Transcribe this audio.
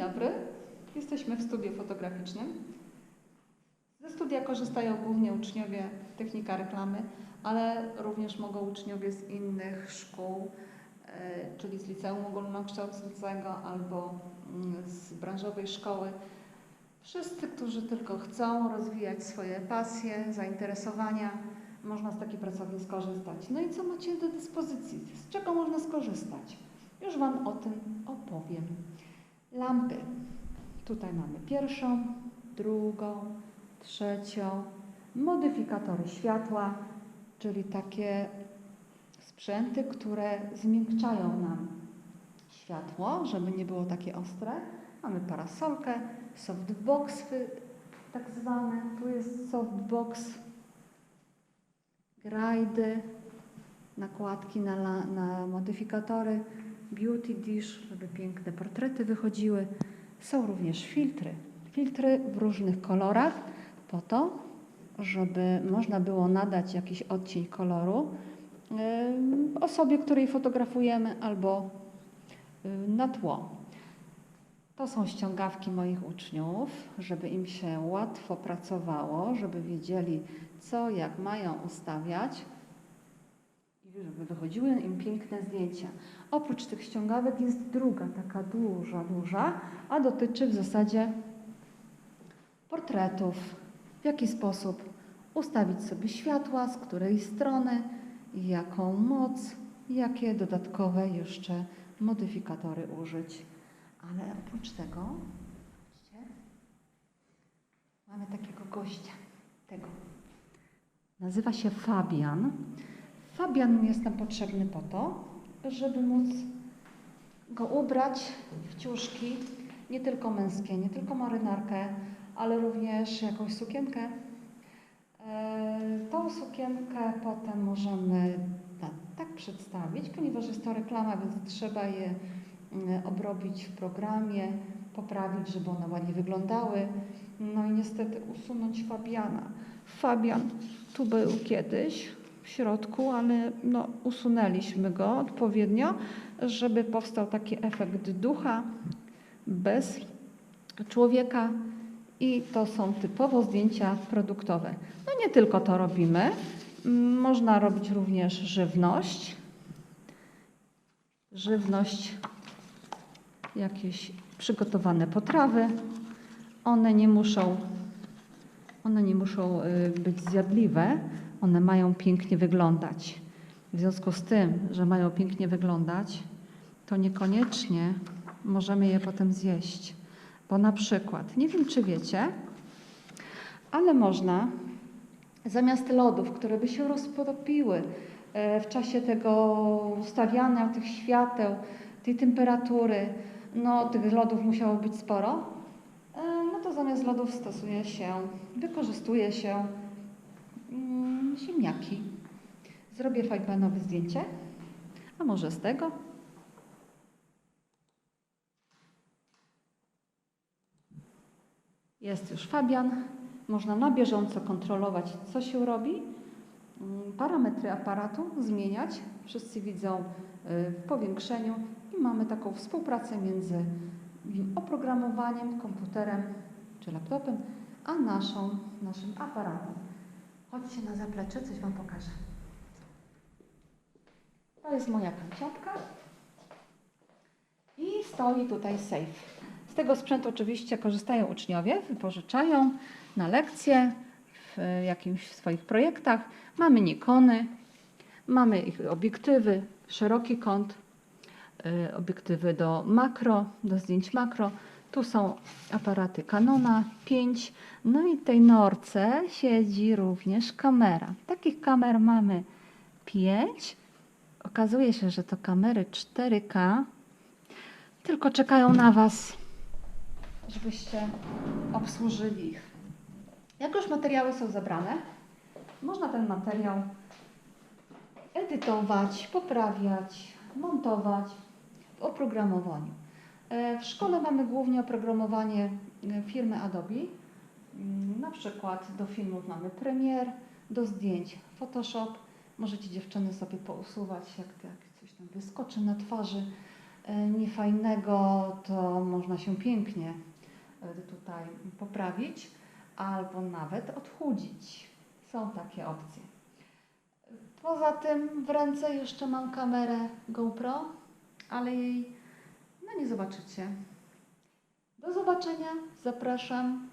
dobry. Jesteśmy w studiu fotograficznym. Ze studia korzystają głównie uczniowie technika reklamy, ale również mogą uczniowie z innych szkół, e, czyli z liceum ogólnokształcącego albo mm, z branżowej szkoły. Wszyscy, którzy tylko chcą rozwijać swoje pasje, zainteresowania, można z takiej pracowni skorzystać. No i co macie do dyspozycji? Z czego można skorzystać? Już Wam o tym opowiem. Lampy. Tutaj mamy pierwszą, drugą, trzecią. Modyfikatory światła, czyli takie sprzęty, które zmiękczają nam światło, żeby nie było takie ostre. Mamy parasolkę, softboxy tak zwane. Tu jest softbox, grajdy, nakładki na, na modyfikatory, beauty dish, żeby piękne portrety wychodziły. Są również filtry. Filtry w różnych kolorach po to, żeby można było nadać jakiś odcień koloru ym, osobie, której fotografujemy albo y, na tło. To są ściągawki moich uczniów, żeby im się łatwo pracowało, żeby wiedzieli, co, jak mają ustawiać żeby wychodziły im piękne zdjęcia. Oprócz tych ściągawek jest druga, taka duża, duża, a dotyczy w zasadzie portretów. W jaki sposób ustawić sobie światła, z której strony, jaką moc, jakie dodatkowe jeszcze modyfikatory użyć. Ale oprócz tego, zobaczcie, mamy takiego gościa, tego. Nazywa się Fabian. Fabian jest nam potrzebny po to, żeby móc go ubrać w ciuszki, nie tylko męskie, nie tylko marynarkę, ale również jakąś sukienkę. E, Tą sukienkę potem możemy ta- tak przedstawić, ponieważ jest to reklama, więc trzeba je mm, obrobić w programie, poprawić, żeby one ładnie wyglądały. No i niestety usunąć Fabiana. Fabian tu był kiedyś w środku, ale no, usunęliśmy go odpowiednio, żeby powstał taki efekt ducha bez człowieka i to są typowo zdjęcia produktowe. No nie tylko to robimy. Można robić również żywność. Żywność, jakieś przygotowane potrawy. One nie muszą, one nie muszą y, być zjadliwe, one mają pięknie wyglądać. W związku z tym, że mają pięknie wyglądać, to niekoniecznie możemy je potem zjeść. Bo na przykład, nie wiem czy wiecie, ale można zamiast lodów, które by się roztopiły e, w czasie tego ustawiania tych świateł, tej temperatury, no tych lodów musiało być sporo, e, no to zamiast lodów stosuje się, wykorzystuje się mm, ziemniaki. Zrobię fajbanowe zdjęcie, a może z tego? Jest już Fabian. Można na bieżąco kontrolować, co się robi, mm, parametry aparatu zmieniać. Wszyscy widzą y, w powiększeniu i mamy taką współpracę między oprogramowaniem, komputerem czy laptopem, a naszą, naszym aparatem. Chodźcie na zaplecze, coś Wam pokażę. To jest moja kanciapka i stoi tutaj safe. Z tego sprzętu oczywiście korzystają uczniowie, wypożyczają na lekcje w jakimś swoich projektach. Mamy Nikony, mamy ich obiektywy, szeroki kąt, y, obiektywy do makro, do zdjęć makro. Tu są aparaty Canona 5. No i w tej norce siedzi również kamera. Takich kamer mamy 5. Okazuje się, że to kamery 4K, tylko czekają na Was, żebyście obsłużyli ich. Jak już materiały są zebrane, można ten materiał edytować, poprawiać, montować w oprogramowaniu. E, W szkole mamy głównie oprogramowanie e, firmy Adobe. Mm, Na przykład do filmów mamy Premiere, do zdjęć Photoshop. Możecie dziewczyny sobie pousuwać, jak, jak coś tam wyskoczy na twarzy. e, niefajnego, to można się pięknie tutaj poprawić albo nawet odchudzić. Są takie opcje. Poza tym w ręce jeszcze mam kamerę GoPro, ale jej no nie zobaczycie. Do zobaczenia. Zapraszam